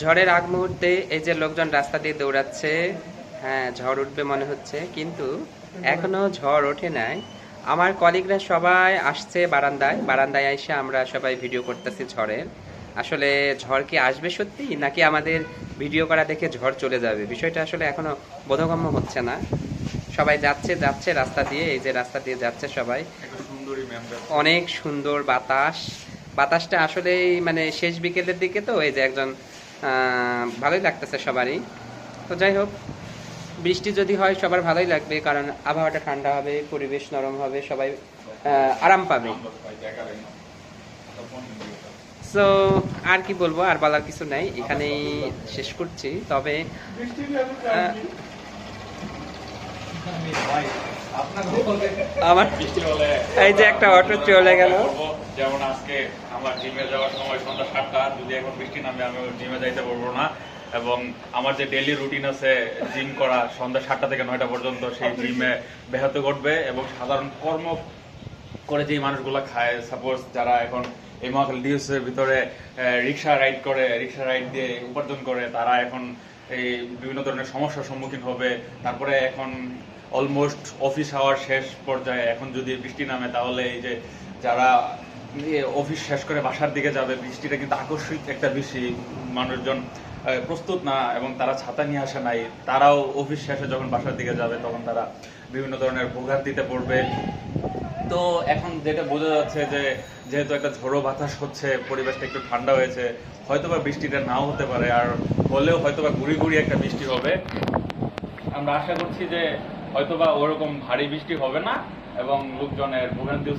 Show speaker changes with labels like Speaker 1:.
Speaker 1: ঝড়ের আগ মুহূর্তে এই যে লোকজন রাস্তা দিয়ে দৌড়াচ্ছে হ্যাঁ ঝড় উঠবে মনে হচ্ছে, কিন্তু এখনও ঝড় ওঠে নাই। আমার কলিগরা সবাই আসছে বারান্দায় বারান্দায় এসে আমরা সবাই ভিডিও করতেছি ঝড়ের। আসলে ঝড় কি আসবে সত্যি, নাকি আমাদের ভিডিও করা দেখে ঝড় চলে যাবে? বিষয়টা আসলে এখনও বোধগম্য হচ্ছে না। সবাই যাচ্ছে যাচ্ছে রাস্তা দিয়ে, এই যে রাস্তা দিয়ে যাচ্ছে সবাই। অনেক সুন্দর বাতাস। বাতাসটা আসলেই মানে শেষ বিকেলের দিকে তো, এই যে একজন ভালোই লাগতেছে সবারই। তো যাই হোক, বৃষ্টি যদি হয়, সবার ভালোই লাগবে, কারণ আবহাওয়াটা ঠান্ডা হবে, পরিবেশ নরম হবে, সবাই আরাম পাবে। সো আর কি বলব, আর বলার কিছু নাই, এখানেই শেষ করছি। তবে আমার এই যে একটা অটো চলে গেল।
Speaker 2: যেমন আজকে আমার জিমে যাওয়ার সময় সন্ধ্যা সাতটা যদি এখন বৃষ্টি নামে আমি জিমে যাইতে পারব না। এবং আমার যে ডেইলি রুটিন আছে জিম করা সন্ধ্যা সাতটা থেকে নয়টা পর্যন্ত সেই জিমে ব্যাহত ঘটবে এবং সাধারণ কর্ম করে যে মানুষগুলো খায় সাপোজ যারা এখন এই মহাখালী ডিউস এর ভিতরে রিক্সা রাইড করে রিক্সা রাইড দিয়ে উপার্জন করে তারা এখন এই বিভিন্ন ধরনের সমস্যার সম্মুখীন হবে। তারপরে এখন অলমোস্ট অফিস আওয়ার শেষ পর্যায়ে এখন যদি বৃষ্টি নামে তাহলে এই যে যারা অফিস শেষ করে বাসার দিকে যাবে। বৃষ্টিটা কিন্তু আকস্মিক একটা বৃষ্টি, মানুষজন প্রস্তুত না এবং তারা ছাতা নিয়ে আসে নাই। তারাও অফিস শেষে যখন বাসার দিকে যাবে, তখন তারা বিভিন্ন ধরনের ভোগান্তিতে পড়বে। তো এখন যেটা বোঝা যাচ্ছে যে, যেহেতু একটা ঝোড়ো বাতাস হচ্ছে, পরিবেশটা একটু ঠান্ডা হয়েছে, হয়তোবা বৃষ্টিটা নাও হতে পারে, আর হলেও হয়তোবা গুড়ি গুড়ি একটা বৃষ্টি হবে। আমরা আশা করছি যে, হয়তোবা ওরকম ভারী বৃষ্টি হবে না এবং লোকজনের ভোগান্তিও